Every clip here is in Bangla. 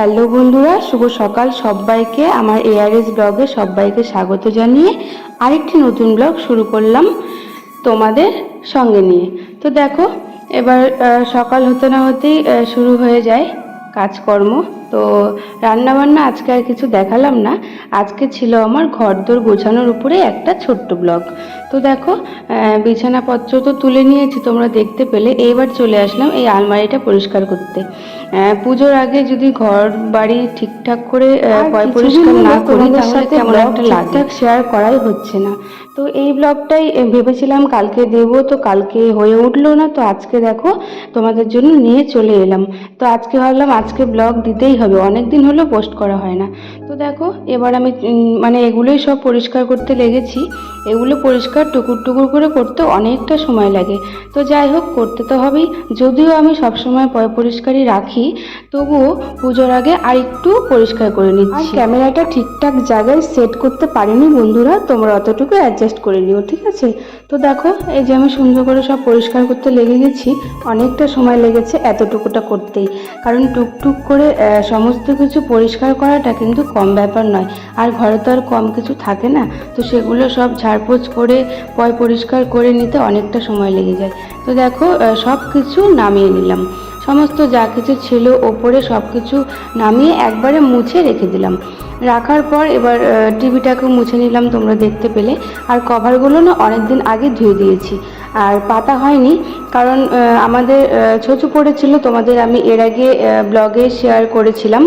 হ্যালো বন্ধুরা, শুভ সকাল সবাইকে। আমার এআরএস ব্লগে সবাইকে স্বাগত জানিয়ে আরেকটি নতুন ব্লগ শুরু করলাম তোমাদের সঙ্গে নিয়ে। তো দেখো, এবার সকাল হতে না হতেই শুরু হয়ে যায় কাজকর্ম। তো রান্নাবান্না আজকে আর কিছু দেখালাম না। আজকে ছিল আমার ঘরদোর গোছানোর উপরে একটা ছোট্ট ব্লগ। তো দেখো বিছানাপত্র তো তুলে নিয়েছি তোমরা দেখতে পেলে। এইবার চলে আসলাম এই আলমারিটা পরিষ্কার করতে। পুজোর আগে যদি ঘর বাড়ি ঠিকঠাক করে পরিষ্কার না করি তাহলে কেমন একটা লাগে? শেয়ার করাই হচ্ছে না। তো এই ব্লগটাই ভেবেছিলাম কালকে দেব তো কালকে হয়ে উঠল না। তো আজকে দেখো তোমাদের জন্য নিয়ে চলে এলাম। তো আজকে ভাবলাম আজকে ব্লগ দিতেই হবে অনেক দিন হলো পোস্ট করা হয় না। তো দেখো, এবার আমি মানে এগুলোই সব পরিষ্কার করতে লেগেছি। এগুলো পরিষ্কার টুকুর টুকুর করে করতে অনেকটা সময় লাগে। তো যাই হোক, করতে তো হবেই। যদিও আমি সবসময় পরিষ্কারই রাখি, তবুও পুজোর আগে আর একটু পরিষ্কার করে নিচ্ছি। ক্যামেরাটা ঠিকঠাক জায়গায় সেট করতে পারিনি বন্ধুরা, তোমরা অতটুকু অ্যাডজাস্ট করে নিও, ঠিক আছে? তো দেখো, এই যে আমি সুন্দর করে সব পরিষ্কার করতে লেগে গেছি, অনেকটা সময় লেগেছে এতটুকুটা করতেই। কারণ টুকটুক করে সমস্ত কিছু পরিষ্কার করাটা কিন্তু কম ব্যাপার নয়। আর ঘরে তো আর কম কিছু থাকে না। তো সেগুলো সব ঝাড়পোছ করে, পয় পরিষ্কার করে নিতে অনেকটা সময় লেগে যায়। তো দেখো সব কিছু নামিয়ে নিলাম। সমস্ত যা কিছু ছিল ওপরে সব কিছু নামিয়ে একবারে মুছে রেখে দিলাম। রাখার পর এবার টিভিটাকেও মুছে নিলাম তোমরা দেখতে পেলে। আর কভারগুলো না অনেক দিন আগে ধুয়ে দিয়েছি। আর পাতা হয়নি। কারণ আমাদের ছচু পড়েছিল তোমাদের আমি এর আগে ব্লগে শেয়ার করেছিলাম।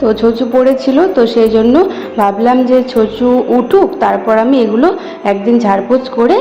তো ছচু পড়েছিল তো সেই জন্য ভাবলাম যে ছচু উঠুক তারপর আমি এগুলো একদিন ঝাড়পোছ করে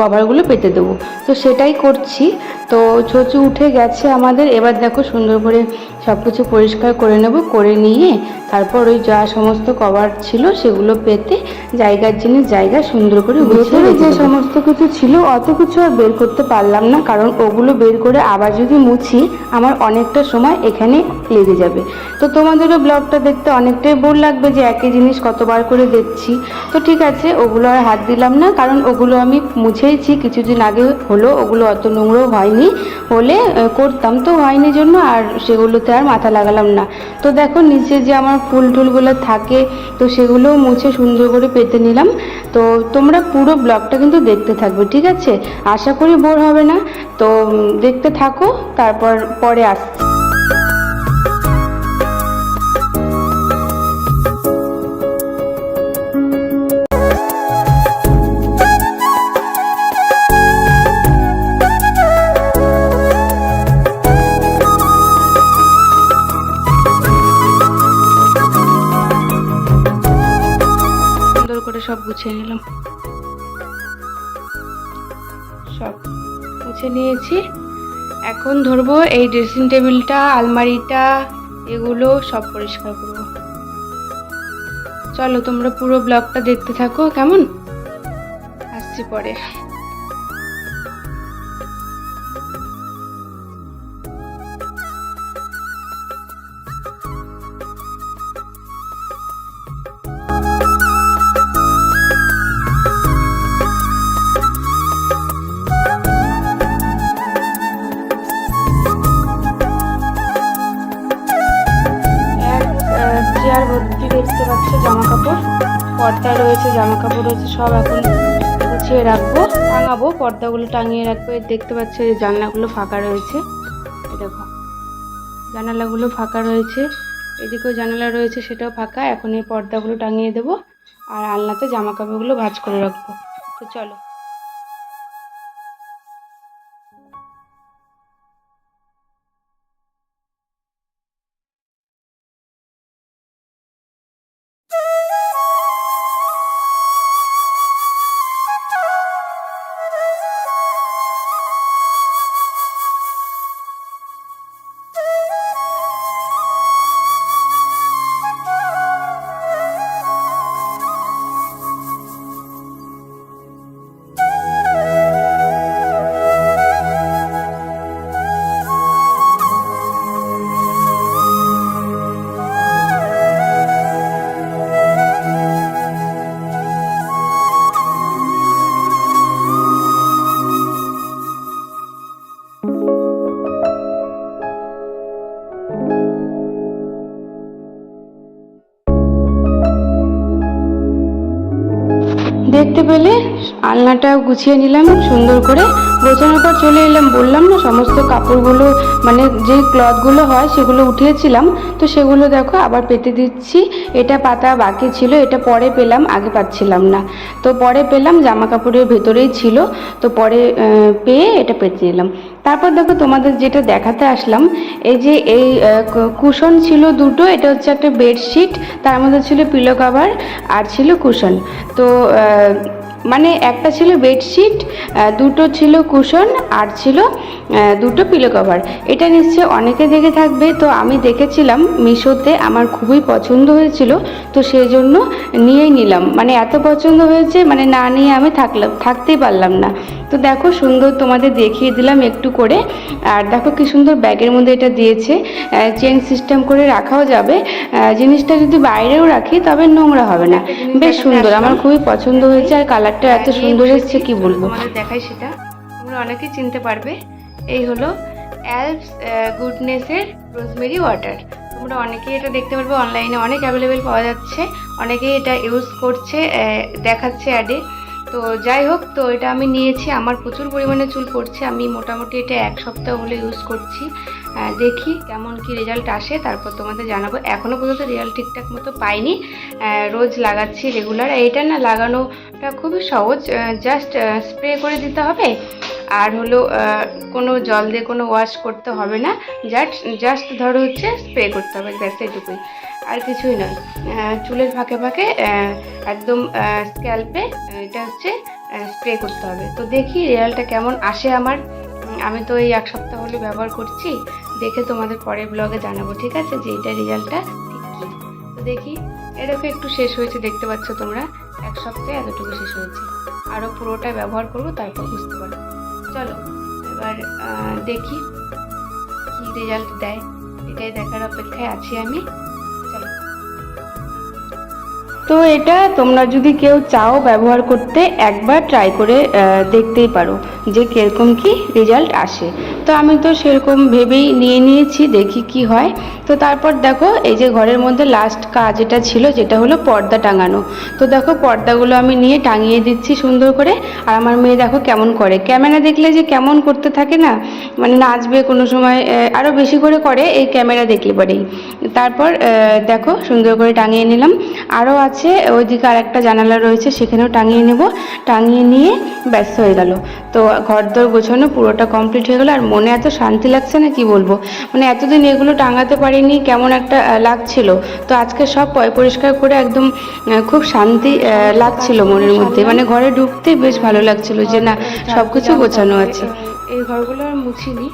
কভারগুলো পেতে দেবো। তো সেটাই করছি। তো ছচু উঠে গেছে আমাদের। এবার দেখো সুন্দর করে সব কিছু পরিষ্কার করে নেব করে নিয়ে তারপর ওই যা সমস্ত কভার ছিল সেগুলো পেতে জায়গার জিনিস জায়গা সুন্দর করে ভেতরে যে সমস্ত কিছু ছিল অত কিছু আর বের করতে পারলাম না কারণ ওগুলো বের করে আবার যদি মুছি, আমার অনেকটা সময় এখানে লেগে যাবে। তো তোমাদেরও ব্লগটা দেখতে অনেকটাই বোর লাগবে যে একই জিনিস কতবার করে দেখছি। তো ঠিক আছে, ওগুলো আর হাত দিলাম না, কারণ ওগুলো আমি মুছেইছি, কিছুদিন আগে হলো, ওগুলো অত নোংরো হয়নি। হলে করতাম, তো হয়নি জন্য, আর সেগুলোতে আর মাথা লাগালাম না। তো দেখো, নিচে যে আমার ফুল টুলগুলো থাকে, তো সেগুলোও মুছে সুন্দর করে পেতে নিলাম। তো তোমরা পুরো ব্লগটা কিন্তু দেখতে থাকবে, ঠিক আছে? আশা করি বোর হবে না। তো দেখতে থাকো তারপর পরে সুন্দর করে সব গুছিয়ে নিলাম। মুছে নিয়েছি। এখন ধরবো এই ড্রেসিং টেবিলটা আলমারিটা, এগুলো সব পরিষ্কার করব। চলো তোমরা পুরো ব্লগটা দেখতে থাকো, কেমন? আসছি পরে। পর্দা রয়েছে জামা কাপড় রয়েছে, সব এখন গুছিয়ে রাখব, টাঙাবো, পর্দাগুলো টাঙিয়ে রাখব। দেখতে পাচ্ছি যে জানলাগুলো ফাঁকা রয়েছে। দেখো, জানালাগুলো ফাঁকা রয়েছে। এদিকেও জানালা রয়েছে, সেটাও ফাঁকা। এখন এই পর্দাগুলো টাঙিয়ে দেবো আর আলনাতে জামা কাপড়গুলো ভাঁজ করে রাখব। তো চলো। দেখতে পেলে আলনাটাও গুছিয়ে নিলাম, সুন্দর করে গোছানোর পর চলে এলাম। বললাম না, সমস্ত কাপড়গুলো মানে যে ক্লথগুলো হয় সেগুলো উঠিয়েছিলাম। তো সেগুলো দেখো, আবার পেতে দিচ্ছি। এটা পাতা বাকি ছিল, এটা পরে পেলাম, আগে পাচ্ছিলাম না। তো পরে পেলাম, জামা কাপড়ের ভেতরেই ছিল। তো পরে পেয়ে এটা পেতে দিলাম তারপর দেখো তোমাদের যেটা দেখাতে আসলাম, এই যে এই কুশন ছিল দুটো, এটা হচ্ছে একটা বেডশিট, তার মধ্যে ছিল পিলো কভার আর ছিল কুশন। তো মানে একটা ছিল বেডশিট দুটো ছিল কুশন আর ছিল দুটো পিলো কভার এটা নিশ্চয়ই অনেকে দেখে থাকবে, তো আমি দেখেছিলাম মিশোতে, আমার খুবই পছন্দ হয়েছিল, তো সেই জন্য নিয়েই নিলাম। মানে এত পছন্দ হয়েছে মানে না নিয়ে আমি থাকলাম, থাকতেই পারলাম না। তো দেখো সুন্দর তোমাদের দেখিয়ে দিলাম একটু করে। আর দেখো কি সুন্দর ব্যাগের মধ্যে এটা দিয়েছে। চেন সিস্টেম করে রাখাও যাবে। জিনিসটা যদি বাইরেও রাখি তবে নোংরা হবে না। বেশ সুন্দর আমার খুবই পছন্দ হয়েছে আর কালারটা এত সুন্দর এসেছে কি বলব? দেখাই সেটা। তোমরা অনেকেই চিনতে পারবে। এই হলো অ্যালপস গুডনেসের রোজমেরি ওয়াটার তোমরা অনেকেই এটা দেখতে পারবে অনলাইনে অনেক অ্যাভেলেবেল পাওয়া যাচ্ছে। অনেকেই এটা ইউজ করছে দেখাচ্ছে অ্যাডে তো যাই হোক, তো এটা আমি নিয়েছি। আমার প্রচুর পরিমাণে চুল পড়ছে। আমি মোটামুটি এটা এক সপ্তাহ হলে ইউজ করছি। দেখি কেমন কি রেজাল্ট আসে, তারপর তোমাদের জানাব। এখনও পর্যন্ত রেজাল্ট ঠিকঠাক মতো পাইনি। রোজ লাগাচ্ছি রেগুলার এটা না লাগানোটা খুবই সহজ। জাস্ট স্প্রে করে দিতে হবে। আর হলো কোনো জল দিয়ে কোনো ওয়াশ করতে হবে না। জাস্ট জাস্ট ধরো হচ্ছে স্প্রে করতে হবে, ব্যাস এটুকুই। আর কিছুই নয়। চুলের ফাঁকে ফাঁকে একদম স্ক্যাল্পে এটা হচ্ছে স্প্রে করতে হবে। তো দেখি রেজাল্টটা কেমন আসে আমার। আমি তো এই এক সপ্তাহ হলে ব্যবহার করছি। দেখে তোমাদের পরের ব্লগে জানাব, ঠিক আছে? যে এটা রেজাল্টটা ঠিক তো দেখি এরকম একটু শেষ হয়েছে, দেখতে পাচ্ছ তোমরা। এক সপ্তাহে এতটুকু শেষ হয়েছে। আরও পুরোটা ব্যবহার করব, তারপর বুঝতে পারব। চলো এবার দেখি কি রেজাল্ট দেয়। এটাই দেখার অপেক্ষায় আছি আমি। তো এটা তোমরা যদি কেউ চাও ব্যবহার করতে, একবার ট্রাই করে দেখতেই পারো যে কীরকম কি রেজাল্ট আসে। তো আমি তো সেরকম ভেবেই নিয়ে নিয়েছি, দেখি কি হয়। তো তারপর দেখো, এই যে ঘরের মধ্যে লাস্ট কাজ এটা ছিল, যেটা হলো পর্দা টাঙানো। তো দেখো, পর্দাগুলো আমি নিয়ে টাঙিয়ে দিচ্ছি সুন্দর করে। আর আমার মেয়ে দেখো কেমন করে। ক্যামেরা দেখলে যে কেমন করতে থাকে না মানে নাচবে কোনো সময় আরও বেশি করে করে এই ক্যামেরা দেখলে পরেই। তারপর দেখো সুন্দর করে টাঙিয়ে নিলাম। আরও আছে ওইদিকে আর একটা জানালা রয়েছে, সেখানেও টাঙিয়ে নেব। টাঙিয়ে নিয়ে ব্যস্ত হয়ে গেল। তো ঘর দর গোছানো পুরোটা কমপ্লিট হয়ে গেলো, আর মনে এত শান্তি লাগছে না, কি বলব? মানে এতদিন এগুলো টাঙাতে পারিনি, কেমন একটা লাগছিল। তো আজকে সব পরিষ্কার করে একদম খুব শান্তি লাগছিল মনের মধ্যে। মানে ঘরে ঢুকতেই বেশ ভালো লাগছিল যে না সব কিছু গোছানো আছে। এই ঘরগুলো আর মুছিনি।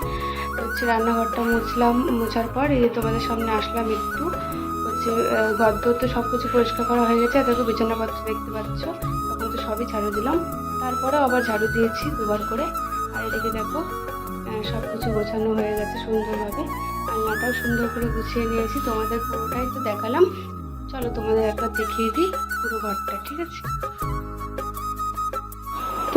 হচ্ছে রান্নাঘরটা মুছলাম, মোছার পর এই তোমাদের সামনে আসলাম একটু। হচ্ছে গদ্য তো সব কিছু পরিষ্কার করা হয়ে গেছে দেখো বিছানাপত্র দেখতে পাচ্ছ। তখন তো সবই ঝাড়ু দিলাম। তারপরে আবার ঝাড়ু দিয়েছি দুবার করে। আর এদিকে দেখো সব কিছু গোছানো হয়ে গেছে সুন্দরভাবে। আলনাটাও সুন্দর করে গুছিয়ে নিয়েছি। তোমাদের পুরোটাই তো দেখালাম। চলো তোমাদের একবার দেখিয়ে দিই পুরো ঘরটা, ঠিক আছে?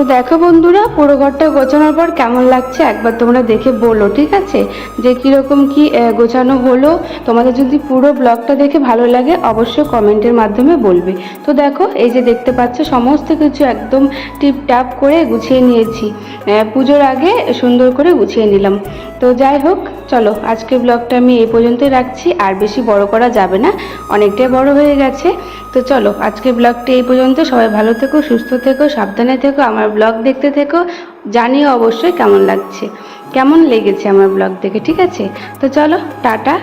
তো দেখো বন্ধুরা, পুরো ঘরটা গোছানোর পর কেমন লাগছে একবার তোমরা দেখে বলো, ঠিক আছে? যে কীরকম কি গোছানো হলো, তোমাদের যদি পুরো ব্লগটা দেখে ভালো লাগে, অবশ্যই কমেন্টের মাধ্যমে বলবে। তো দেখো, এই যে দেখতে পাচ্ছ, সমস্ত কিছু একদম টিপটাপ করে গুছিয়ে নিয়েছি। পুজোর আগে সুন্দর করে গুছিয়ে নিলাম। তো যাই হোক, চলো আজকে ব্লগটা আমি এই পর্যন্তই রাখছি, আর বেশি বড় করা যাবে না, অনেকটাই বড় হয়ে গেছে। তো চলো আজকে ব্লগটা এই পর্যন্ত, সবাই ভালো থেকো, সুস্থ থেকো, সাবধানে থেকো, আমার ব্লগ দেখতে থেকো, জানিও অবশ্যই কেমন লাগছে। কেমন লেগেছে আমার ব্লগ দেখে, ঠিক আছে? তো চলো, টাটা।